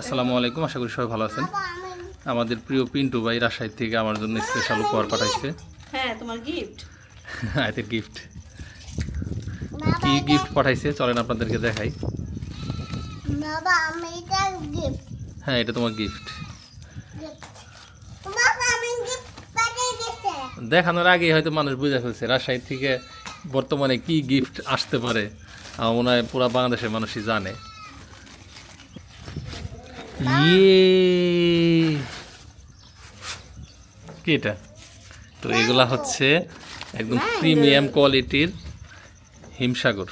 আসসালামু আলাইকুম আশা করি সবাই ভালো আছেন। আমাদের প্রিয় পিন্টু ভাই রাজশাহী থেকে আমার জন্য স্পেশাল উপহার পাঠাইছে। হ্যাঁ তোমার গিফট আয়তের গিফট কি গিফট পাঠাইছে? চলেন আপনাদেরকে দেখাই। হ্যাঁ এটা তোমার গিফট বাবা আমি গিফট পাঠিয়ে দিয়েছে দেখানোর আগে হয়তো মানুষ বুঝে ফেলছে রাজশাহী থেকে বর্তমানে কি গিফট আসতে পারে। আমার মনে হয় পুরো বাংলাদেশের মানুষই জানে। ইয়ে কি এটা? তো এগুলা হচ্ছে একদম প্রিমিয়াম কোয়ালিটির হিমসাগর।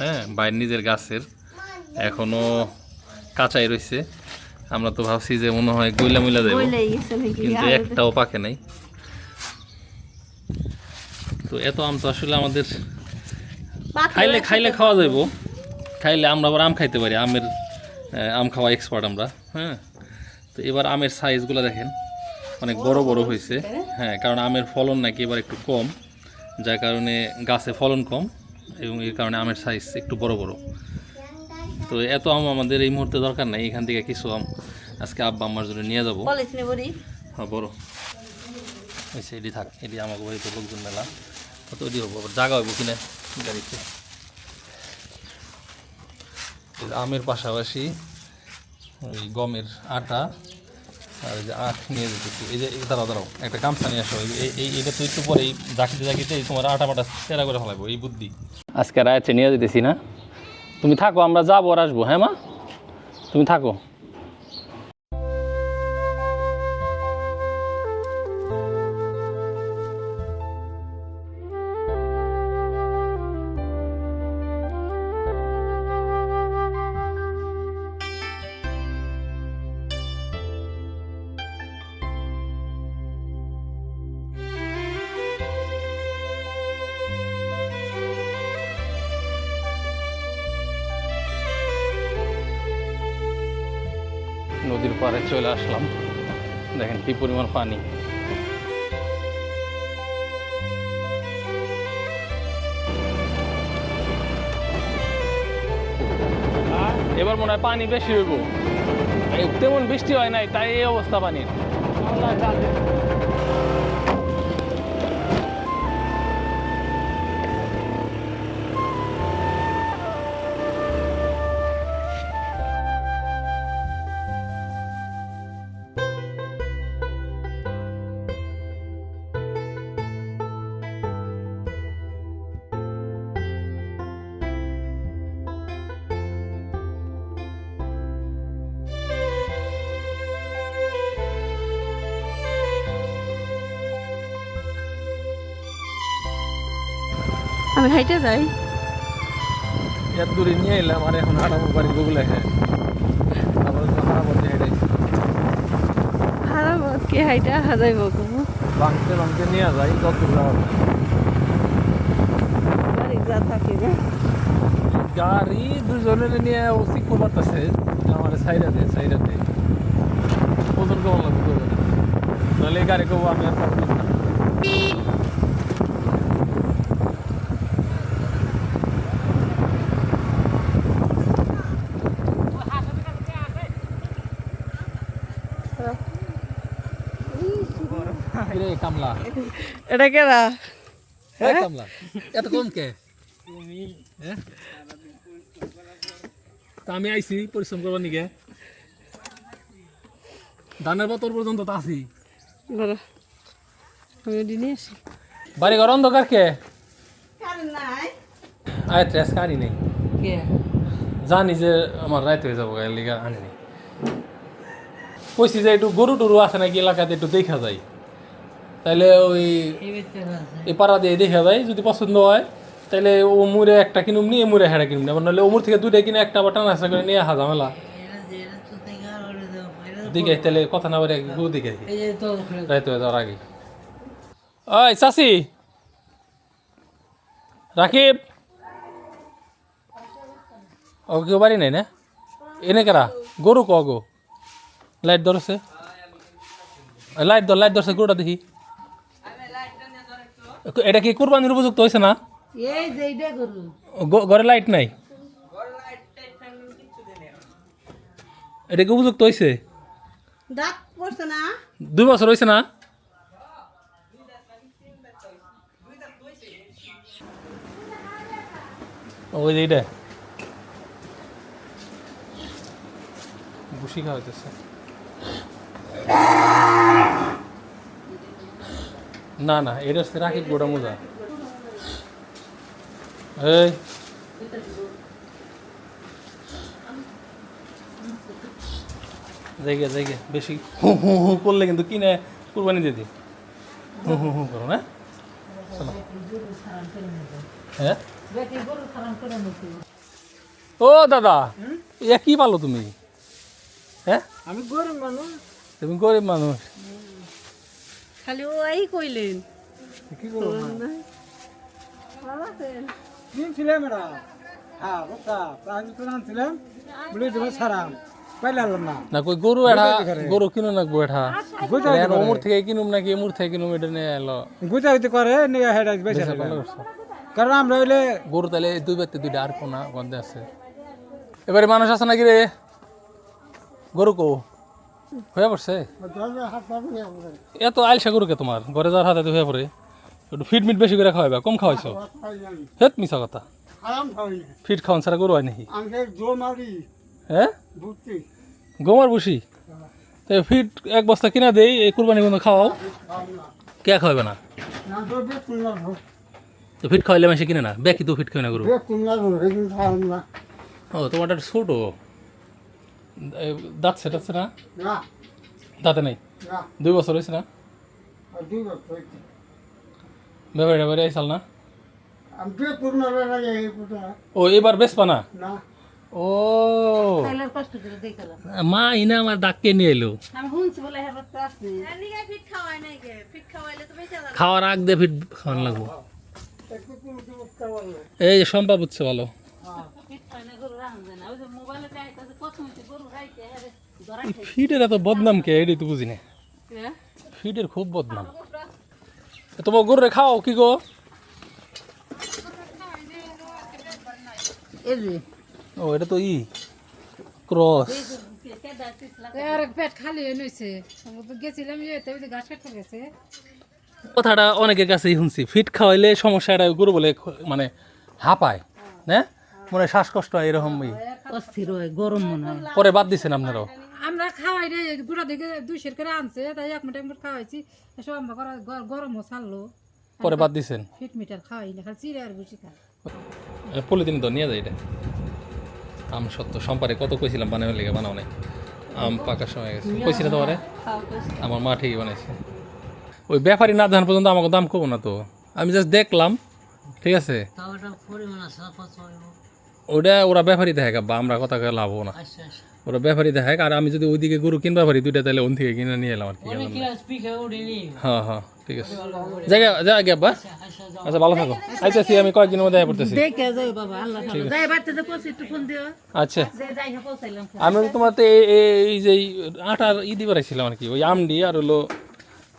হ্যাঁ বাইরের নিজের গাছের। এখনও কাঁচাই রয়েছে আমরা তো ভাবছি যে মনে হয় গইলা মুইলা দেবো। কিন্তু একটাও পাকে নাই। তো এত আম তো আসলে আমাদের খাইলে খাইলে। খাওয়া যাইব। খাইলে আমরা আবার আম খাইতে পারি। আমের আম খাওয়া এক্সপার্ট আমরা হ্যাঁ? তো এবার আমের সাইজগুলো দেখেন অনেক বড় বড় হয়েছে। হ্যাঁ কারণ আমের ফলন নাকি এবার একটু কম যার কারণে গাছে ফলন কম এবং এর কারণে আমের সাইজ একটু বড় বড়। তো এত আম আমাদের এই মুহূর্তে দরকার নাই এখান থেকে কিছু আম আজকে আব্বা আমার জন্য নিয়ে যাব। হ্যাঁ বড়। এটি থাক এটি আমাকে বাড়িতে লোকজন মেলা কত এটি হব? আবার জায়গা হইব কিনা গাড়িতে। আমের পাশাপাশি ওই গমের আটা আর যে আখ নিয়ে যেতেছি। এই যে দাঁড়াও দাঁড়াও, একটা গামছা নিয়ে আসো। এই এটা তো একটু পরে এই জাকিতে জাকিতে তোমার আটা মাটা তেরা করে ফেলাবো, এই বুদ্ধি। আজকে রায়তে নিয়ে যেতেছি না। তুমি থাকো, আমরা যাব আর আসব হ্যাঁ মা? তুমি থাকো। নদীর পাড়ে চলে আসলাম। দেখেন কি পরিমাণ পানি। এবার মনে হয় পানি বেশি হইব। তেমন বৃষ্টি হয় নাই, তাই এই অবস্থা পানির। আমি হাইটে যাই। এত দূরে নিয়ে এলাম আর এখন হাঁটাবো বাড়ি গুগলে হ্যাঁ। আবার হারাবো হেঁটে হারাবো কে হাইটে হাজাই বকবো ভাঙতে ভাঙতে নিয়ে যাই কত যাওয়া গাড়ি যা থাকে রে। গাড়ি দুজনের নিয়ে শিখতে পারতেছে আমার সাইডাতে সাইডাতে ওজন কম লাগবে নাহলে গাড়ি কবো আমি আর পারব কামলা। এটা কেরা এই কামলা এত কম কে? হ্যাঁ? তা আমি আইছি পরিশ্রম করবার নিকে ধানের বতর পর্যন্ত তো আছি। বাড়ি ঘর অন্ধকার কে? নাই। আয় ট্রেস আনি নেই। জানি যে আমার রাইত হয়ে যাব লিগা আনি কইছি যে একটু গরু টরু আছে নাকি এলাকাতে একটু দেখা যায়। তাইলে ওই এই পাড়া দিয়ে দেখা যায় যদি পছন্দ হয়। তাহলে ও মুড়ে একটা কিনুম নি মুড়ে হেঁড়ে কিনুম আবার নাহলে ওমুর থেকে দুইটা কিনে একটা আবার টানা আসা করে নিয়ে আসা ঝামেলা। দিকে তাহলে কথা না বলে গরু দিকে রাইত যাওয়ার আগে। ওই চাষি রাকিব। ও কেউ বাড়ি নাই না? এনে কেরা? গরু ক গো। লাইট ধরছে। লাইট ধর লাইট ধরছে গরুটা দেখি। এটা কি কোরবানির উপযুক্ত হয়েছে না? এই যে এইটা করু গ- ঘরে লাইট নাই? এটা কি উপযুক্ত হয়েছে? দাঁত পড়ছে না? দুই বছর হয়েছে না? ওই যে এইটা। বুসি খাওয়াইতেছে। না না এটা হচ্ছে রাখি গোটা মোজা এই। জায়গা জায়গা বেশি হু হু হু করলে কিন্তু কিনে কুরবানি দিয়ে দিই। হু হু হু করো না শোনো। হ্যাঁ? ও দাদা কি পালো তুমি? হ্যাঁ? আমি গরিব মানুষ। তুমি গরিব মানুষ। খালি ওই কইলেন। কি করব ভালো আছেন? কিনছিলাম এরা। হ্যাঁ তো আনছিলাম। বলে দেবো সারাম। না। না কই গরু এটা গরু কিনো না গো এটা গুজা ওমর থেকে কিনুম নাকি এমুর থেকে কিনুম এটা নিয়ে এলো। গুজা হইতে করে নিয়ে হেড বেশি কারণ আমরা হইলে গরু তাহলে দুই দুইটা আর কোনা গন্ধে আছে। এবারে মানুষ আছে নাকি রে? গরু কো? হয়ে পড়ছে? এত আইলসা গরু কে তোমার? ঘরে যাওয়ার হাতে হয়ে পড়ে। একটু ফিট মিট বেশি করে খাওয়াইবা কম খাওয়াইছো? হেত মিছা কথা। ফিট খাওয়ান ছাড়া গরু হয় নাকি? হ্যাঁ গোমার বসি তো ফিট এক বস্তা কিনা দেই এই কুরবানি বন্ধ খাওয়াও। কে খাওয়াবে না? তো ফিট খাওয়াইলে মাসে কিনে না? ব্যাকি তো ফিট খাওয়াই না গরু? ও তোমারটা ছোট। দাঁত সেটাচ্ছে না? দাঁতে নেই? দুই বছর হয়েছে না? ব্যাপারে ব্যাপারে আইসাল না? ও এবার বেশ পানা ও। মা ইনা আমার ডাককে নিয়ে এলো। আমি শুনছি বলে হ্যাঁ খাওয়ার আগ দিয়ে ফিট খাওয়ান লাগবো। এই যে সম্পা বুঝছে ভালো। পিঠ খায় না গরু রাখুন যায় না। ওই যে মোবাইলে দেখাইতেছে কত হইছে গরু রাইতে হ্যাঁ রে, ধরাই এই ফিটের এত বদনাম কে এটাই তো বুঝি না হ্যাঁ খুব বদনাম। তোমার গরুরে খাও কি গো? এই ও এটা তো ই ক্রস। আর এক পেট খালি হয়ে নইছে। আমরা তো গেছিলাম ইয়েতে ওই যে ঘাস কাটতে গেছে। কথাটা অনেকের কাছেই শুনছি। ফিট খাওয়াইলে সমস্যাটা গরু বলে মানে হাঁপায় না? মনে শ্বাসকষ্ট হয় এরকম অস্থির হয় গরম মনে হয়। পরে বাদ দিচ্ছেন আপনারাও? আমরা খাওয়াই রে গুড়া দিকে দুই সের করে আনছে তাই এক মিটার মিটার খাওয়াইছি। এসব আমরা করা গরমও ছাড়লো। পরে বাদ দিচ্ছেন ফিট মিটার খাওয়াই না খালি চিড়ে আর বেশি খায়। পলিথিন তো নিয়ে যায় এটা। আম সত্য সম্পারে কত কইছিলাম বানাবার লেগে বানাও নাই। আম পাকার সময় গেছে। কইছি না। তোমারে আমার মা ঠিকই বানাইছে। ওই ব্যাপারী না ধান পর্যন্ত আমাকে দাম কমো না তো। আমি জাস্ট দেখলাম ঠিক আছে? ওটা ওরা ব্যাপারী দেখে বা আমরা কথা কয়ে লাভ হব না। ওরা ব্যাপারী দেখে আর আমি যদি ওইদিকে গরু কিনবা পারি দুইটা তাহলে ওন থেকে কিনে নিয়ে এলাম আর কি হ্যাঁ হ্যাঁ ঠিক আছে। জায়গা গিয়া বা আচ্ছা ভালো থাকো। আইতেছি আমি কয়েকদিনের মধ্যে পড়তেছি। দেখে যাই বাবা আল্লাহ ভালো। যাই বাড়িতে পৌঁছে একটু ফোন দিও। আচ্ছা। যে যাই পৌঁছাইলাম। আমি তোমার তো এই- যে এই আটার ই দিবার আইছিলাম আর কি ওই আমডি আর হলো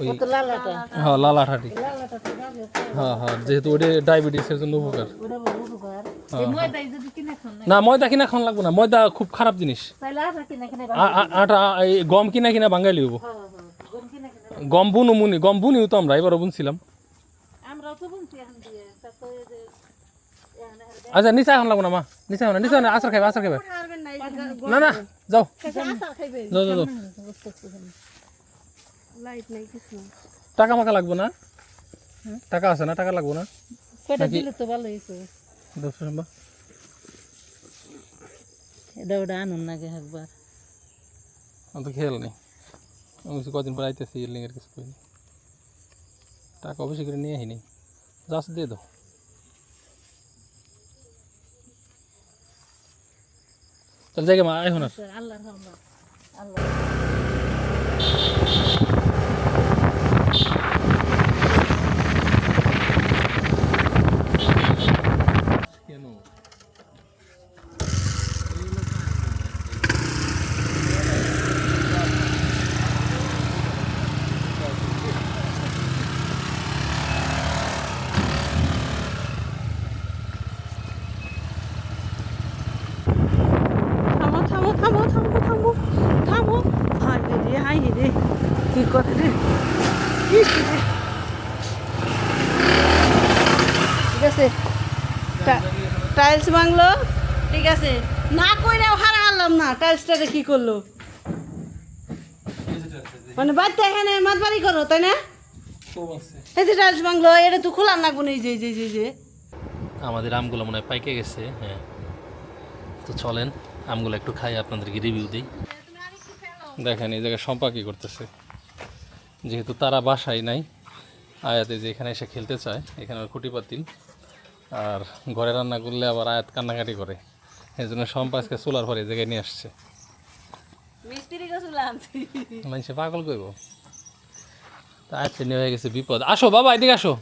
ওই তো লালাটা। হ্যাঁ লাল আঠাটি লালাটা তো যাবে হ্যাঁ হ্যাঁ যেহেতু ওটা ডায়াবেটিসের জন্য উপকার। কিনে খান না। না ময়দা কিনা খান লাগবে না। ময়দা খুব খারাপ জিনিস। তাইলে আটা কিনে কিনে আ- আ- আটা এই গম কিনা কিনা গম কিনে কিনে গম বুনু মুনি গম বুনিও তো আমরা এবারও বুনছিলাম। আমরাও তো বুনছি এখন দিয়ে। তা তো এই যে এখানে আচ্ছা নিচে এখন লাগবো না মা? নিচে এখন না, নিচে না, আচার খাইবে আচার খাইবে। না না যাও। যাও যাও। লাইট নাই কিছু টাকা মাকা লাগবে না? টাকা আছে না? টাকা লাগবে না? কয়টা দিলে তো ভালো হয়েছে দশ নম্বর। এটা ওটা আনুন নাকি একবার? আমি তো খেয়াল নেই। আমি কদিন পর আইতেছি লিঙ্গের কিছু করিনি। টাকা বেশি করে নিয়ে আহিনি জাস্ট দিয়ে দাও। তাহলে জায়গা মা এখন আর আল্লাহর রহমত কেন থামো থামো থামো থামো থামো করে রে ইস রে। ঠিক আছে। টাইলস ভাঙলো। ঠিক আছে। না কইরাও হারা হারলাম না টাইলসটারে কি করল? মানে বাড়িতে এখানে মাতবাড়ি করো তাই না? এই যে টাইলস ভাঙলো এটা তো খোলা লাগবো না এই যে যে, যে যে। আমাদের আমগুলো মনে হয় পাইকে গেছে হ্যাঁ। তো চলেন আমগুলো একটু খাই আপনাদেরকে রিভিউ দিই। দেখেন এই জায়গায় সম্পা কী করতেছে। যেহেতু তারা বাসায় নাই আয়াতে যে এখানে এসে খেলতে চায় এখানে খুঁটি পাতিল। আর ঘরে রান্না করলে আবার আয়াত কান্নাকাটি করে। এই জন্য সম্পা আজকে চুলার পরে জায়গায় নিয়ে আসছে। মানুষে পাগল করব তা আজকে নিয়ে হয়ে গেছে বিপদ। আসো বাবা এদিকে আসো।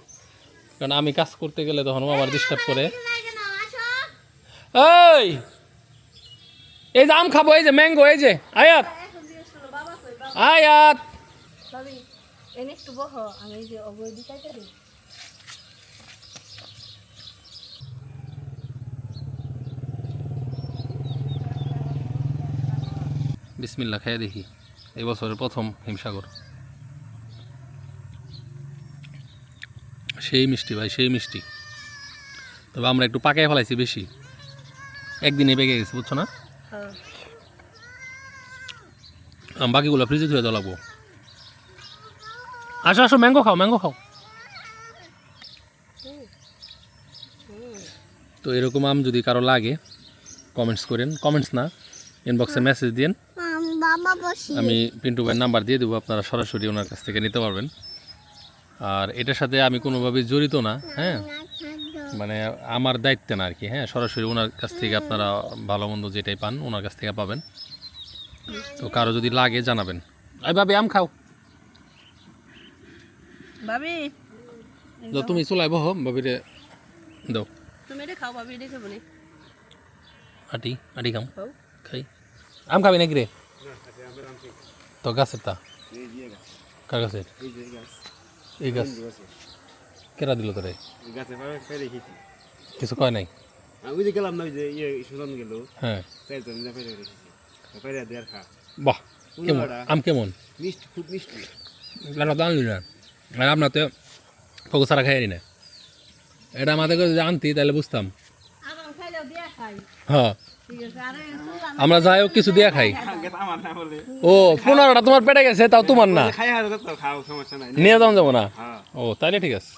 কারণ আমি কাজ করতে গেলে তখন ও আমার ডিস্টার্ব করে। এই! এই যে আম খাব এই যে ম্যাঙ্গো এই যে আয়াত। আয়াত। এনে একটু বহ আমি যে অবৈধ কাইতে দিই বিসমিল্লা খেয়ে দেখি। এই বছরের প্রথম হিমসাগর। সেই মিষ্টি ভাই সেই মিষ্টি। তবে আমরা একটু পাকায় ফেলাইছি বেশি। একদিনে পেকে গেছে বুঝছ না? হ্যাঁ। বাকিগুলো ফ্রিজে ধুয়ে দেওয়া লাগবো। আসো আসো ম্যাঙ্গো খাও ম্যাঙ্গো খাও। তো এরকম আম যদি কারও লাগে কমেন্টস করেন কমেন্টস না ইনবক্সে মেসেজ দিন আমি পিন্টু ভাইয়ের নাম্বার দিয়ে দেবো, আপনারা সরাসরি ওনার কাছ থেকে নিতে পারবেন। আর এটার সাথে আমি কোনোভাবে জড়িত না হ্যাঁ? মানে আমার দায়িত্ব না আর কি হ্যাঁ? সরাসরি ওনার কাছ থেকে আপনারা ভালো মন্দ যেটাই পান, ওনার কাছ থেকে পাবেন। তো কারও যদি লাগে, জানাবেন। আই ভাবি, আম খাও। ভাবি তুমি চলাই বহ ভাবিরে দাও তুমি এটা খাও ভাবি এটা খাব আটি আটি খাম। খাই। আম খাবি নাকি রে তো গাছের তা কার গাছের এই গাছ। কেরা দিল তোরে কিছু কয় নাই? আমি যে গেলাম না ওই যে ইয়ে সুজন গেল। হ্যাঁ চাইতাম যে ফেলে রেখেছি ফেলে দেয়ার খা। বাহ কেমন? আম কেমন? মিষ্টি খুব মিষ্টি। আর আপনার তো ফোকস ছাড়া খাই না। এটা আমাদের যদি আনতি তাহলে বুঝতাম। হ্যাঁ। আমরা যাই হোক কিছু দিয়া খাই। ও পনেরোটা তোমার পেটে গেছে তাও তোমার না। নিয়ে যাওয়া যাব না? হ্যাঁ। ও তাহলে ঠিক আছে।